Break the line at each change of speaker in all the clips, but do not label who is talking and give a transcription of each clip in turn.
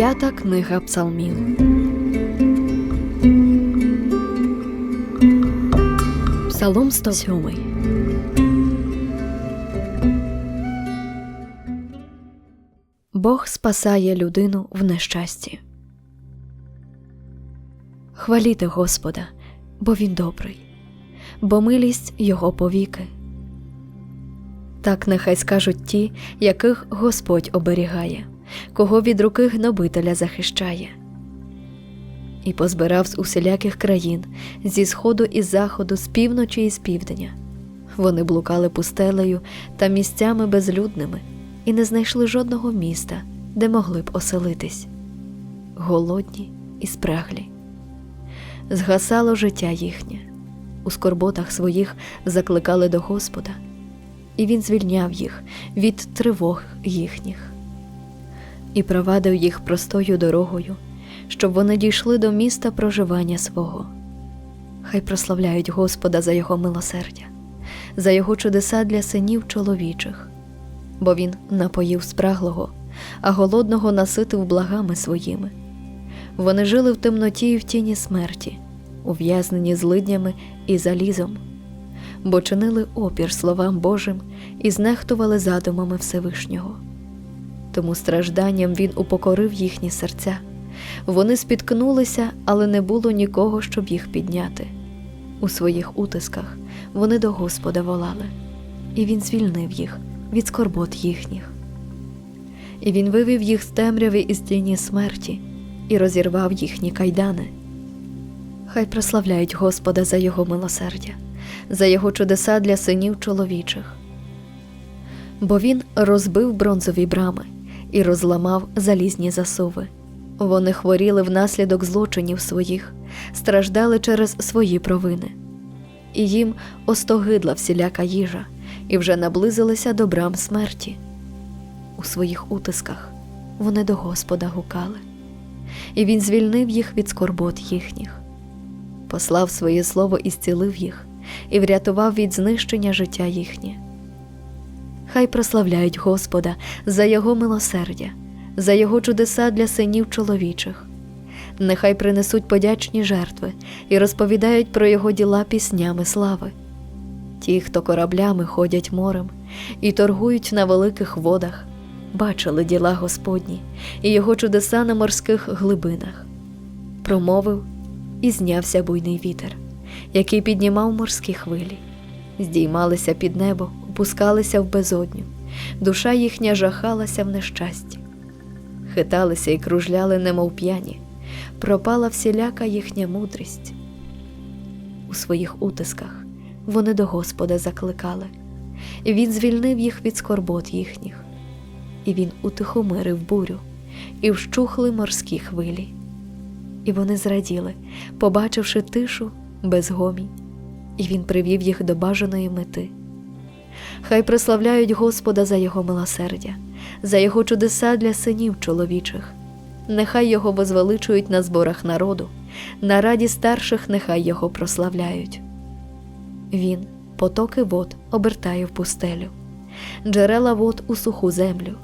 П'ята книга Псалмів. Псалом 107. Бог спасає людину в нещасті. Хваліте Господа, бо Він добрий, бо милість Його повіки. Так нехай скажуть ті, яких Господь оберігає, кого від руки гнобителя захищає. І позбирав з усіляких країн, зі сходу і заходу, з півночі і з півдня. Вони блукали пустелею та місцями безлюдними і не знайшли жодного міста, де могли б оселитись, голодні і спраглі. Згасало життя їхнє, у скорботах своїх закликали до Господа, і Він звільняв їх від тривог їхніх і провадив їх простою дорогою, щоб вони дійшли до міста проживання свого. Хай прославляють Господа за Його милосердя, за Його чудеса для синів чоловічих, бо Він напоїв спраглого, а голодного наситив благами своїми. Вони жили в темноті і в тіні смерті, ув'язнені злиднями і залізом, бо чинили опір словам Божим і знехтували задумами Всевишнього. Тому стражданням він упокорив їхні серця. Вони спіткнулися, але не було нікого, щоб їх підняти. У своїх утисках вони до Господа волали, і він звільнив їх від скорбот їхніх. І він вивів їх з темряви із тіні смерті і розірвав їхні кайдани. Хай прославляють Господа за його милосердя, за його чудеса для синів чоловічих. Бо він розбив бронзові брами і розламав залізні засуви. Вони хворіли внаслідок злочинів своїх, страждали через свої провини, і їм остогидла всіляка їжа, і вже наблизилися до брам смерті. У своїх утисках вони до Господа гукали, і Він звільнив їх від скорбот їхніх, послав своє слово і зцілив їх, і врятував від знищення життя їхнє. Хай прославляють Господа за Його милосердя, за Його чудеса для синів чоловічих. Нехай принесуть подячні жертви і розповідають про Його діла піснями слави. Ті, хто кораблями ходять морем і торгують на великих водах, бачили діла Господні і Його чудеса на морських глибинах. Промовив і знявся буйний вітер, який піднімав морські хвилі, здіймалися під небо опускалися в безодню, душа їхня жахалася в нещасті, хиталися і кружляли, немов п'яні, пропала всіляка їхня мудрість. У своїх утисках вони до Господа закликали, і Він звільнив їх від скорбот їхніх, і Він утихомирив бурю, і вщухли морські хвилі. І вони зраділи, побачивши тишу безгомінь, і він привів їх до бажаної мети. Хай прославляють Господа за Його милосердя, за Його чудеса для синів чоловічих. Нехай Його возвеличують на зборах народу, на раді старших нехай Його прославляють. Він потоки вод обертає в пустелю, джерела вод у суху землю,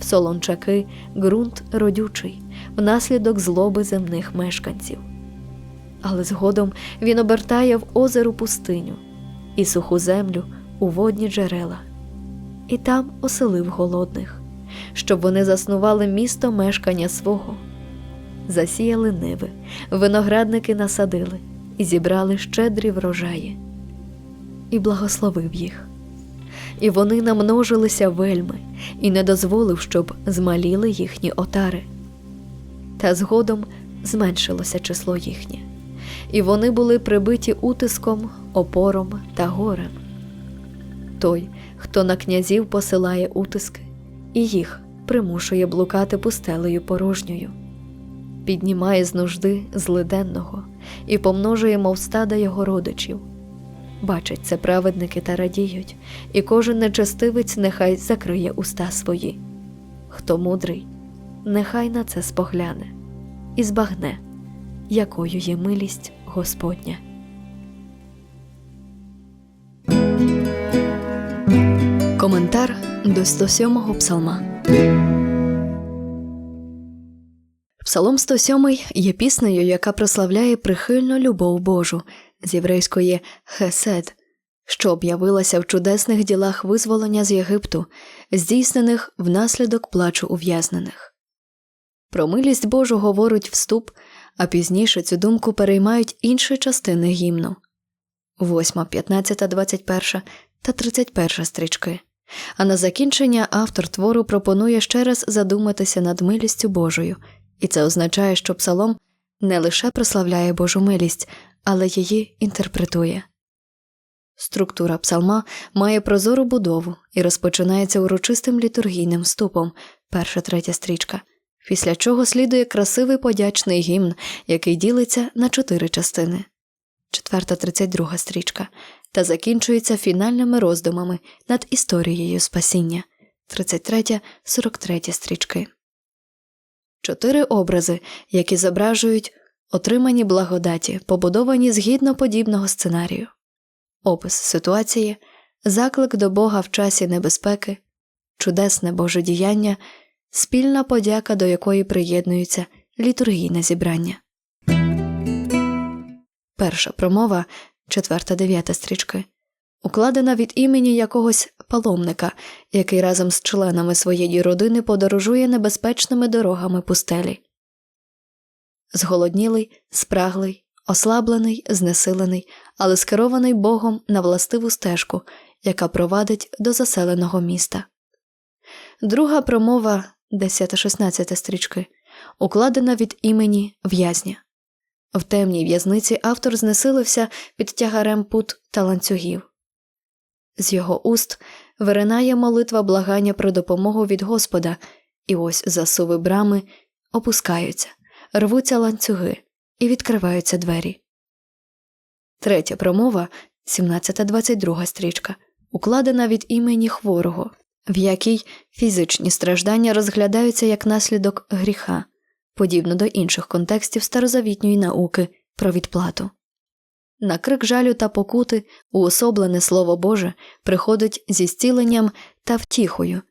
в солончаки ґрунт родючий, внаслідок злоби земних мешканців. Але згодом він обертає в озеру пустиню і суху землю у водні джерела, і там оселив голодних, щоб вони заснували місто мешкання свого, засіяли ниви, виноградники насадили і зібрали щедрі врожаї, і благословив їх. І вони намножилися вельми, і не дозволив, щоб змаліли їхні отари. Та згодом зменшилося число їхнє, і вони були прибиті утиском, опором та горем той, хто на князів посилає утиски, і їх примушує блукати пустелею порожньою, піднімає з нужди злиденного і помножує, мов стада його родичів. Бачать це праведники та радіють, і кожен нечестивець нехай закриє уста свої. Хто мудрий, нехай на це спогляне і збагне, якою є милість Господня. Коментар до 107-го псалма. Псалом 107 є піснею, яка прославляє прихильну любов Божу з єврейської хесед, що об'явилася в чудесних ділах визволення з Єгипту, здійснених внаслідок плачу ув'язнених. Про милість Божу говорить вступ, а пізніше цю думку переймають інші частини гімну 8, 15, 21 та 31 стрічки. А на закінчення автор твору пропонує ще раз задуматися над милістю Божою, і це означає, що псалом не лише прославляє Божу милість, але її інтерпретує. Структура псалма має прозору будову і розпочинається урочистим літургійним вступом, перша третя стрічка, після чого слідує красивий подячний гімн, який ділиться на чотири частини, четверта тридцять друга стрічка, та закінчується фінальними роздумами над історією спасіння, 33 43 стрічки. Чотири образи, які зображують отримані благодаті, побудовані згідно подібного сценарію опис ситуації, заклик до Бога в часі небезпеки, чудесне Боже діяння, спільна подяка, до якої приєднується літургійне зібрання. Перша промова, четверта дев'ята стрічки, укладена від імені якогось паломника, який разом з членами своєї родини подорожує небезпечними дорогами пустелі. Зголоднілий, спраглий, ослаблений, знесилений, але скерований Богом на властиву стежку, яка провадить до заселеного міста. Друга промова 10-16 стрічки укладена від імені в'язня. В темній в'язниці автор знесилився під тягарем пут та ланцюгів. З його уст виринає молитва благання про допомогу від Господа, і ось засуви брами опускаються, рвуться ланцюги і відкриваються двері. Третя промова 17-22 стрічка укладена від імені хворого, в якій фізичні страждання розглядаються як наслідок гріха, подібно до інших контекстів старозавітньої науки про відплату. На крик жалю та покути уособлене Слово Боже приходить зі зціленням та втіхою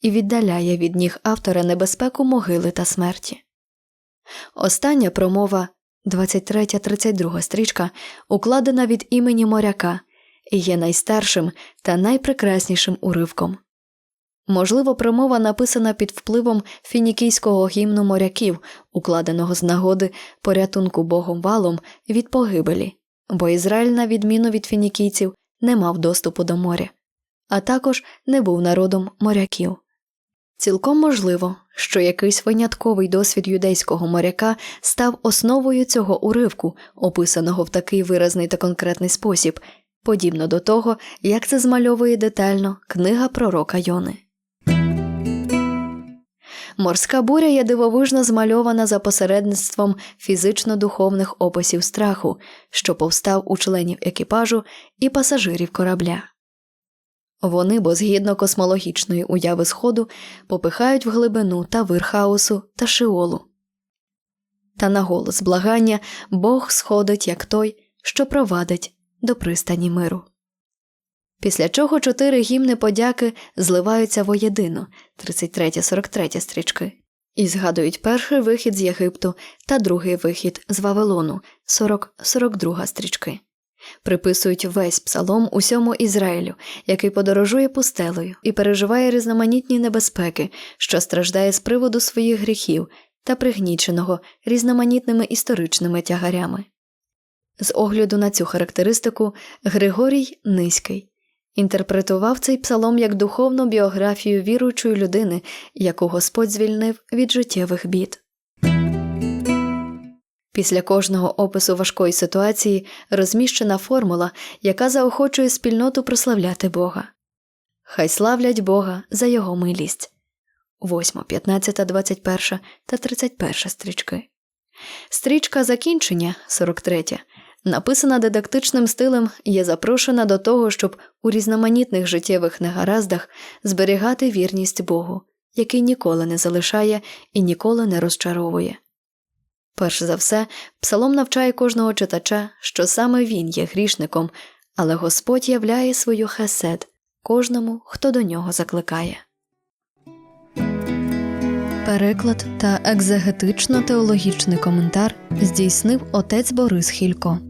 і віддаляє від ніг автора небезпеку могили та смерті. Остання промова 23-32 стрічка укладена від імені моряка і є найстаршим та найпрекраснішим уривком. Можливо, промова написана під впливом фінікійського гімну моряків, укладеного з нагоди порятунку богом валом від погибелі, бо Ізраїль, на відміну від фінікійців, не мав доступу до моря, а також не був народом моряків. Цілком можливо, що якийсь винятковий досвід юдейського моряка став основою цього уривку, описаного в такий виразний та конкретний спосіб, подібно до того, як це змальовує детально книга пророка Йони. Морська буря є дивовижно змальована за посередництвом фізично-духовних описів страху, що повстав у членів екіпажу і пасажирів корабля. Вони, бо згідно космологічної уяви Сходу, попихають в глибину та вир хаосу та шиолу. Та на голос благання Бог сходить, як той, що провадить до пристані миру. Після чого чотири гімни подяки зливаються воєдино 33-43 стрічки, і згадують перший вихід з Єгипту та другий вихід з Вавилону 40-42 стрічки. Приписують весь псалом усьому Ізраїлю, який подорожує пустелею і переживає різноманітні небезпеки, що страждає з приводу своїх гріхів та пригніченого різноманітними історичними тягарями. З огляду на цю характеристику Григорій Низький інтерпретував цей псалом як духовну біографію віруючої людини, яку Господь звільнив від життєвих бід. Після кожного опису важкої ситуації розміщена формула, яка заохочує спільноту прославляти Бога. Хай славлять Бога за його милість. 8, 15, 21 та 31 стрічки. Стрічка закінчення 43, написана дидактичним стилем, є запрошена до того, щоб у різноманітних життєвих негараздах зберігати вірність Богу, який ніколи не залишає і ніколи не розчаровує. Перш за все, псалом навчає кожного читача, що саме він є грішником, але Господь являє свою хесед кожному, хто до нього закликає. Переклад та екзегетично-теологічний коментар здійснив отець Борис Хілько.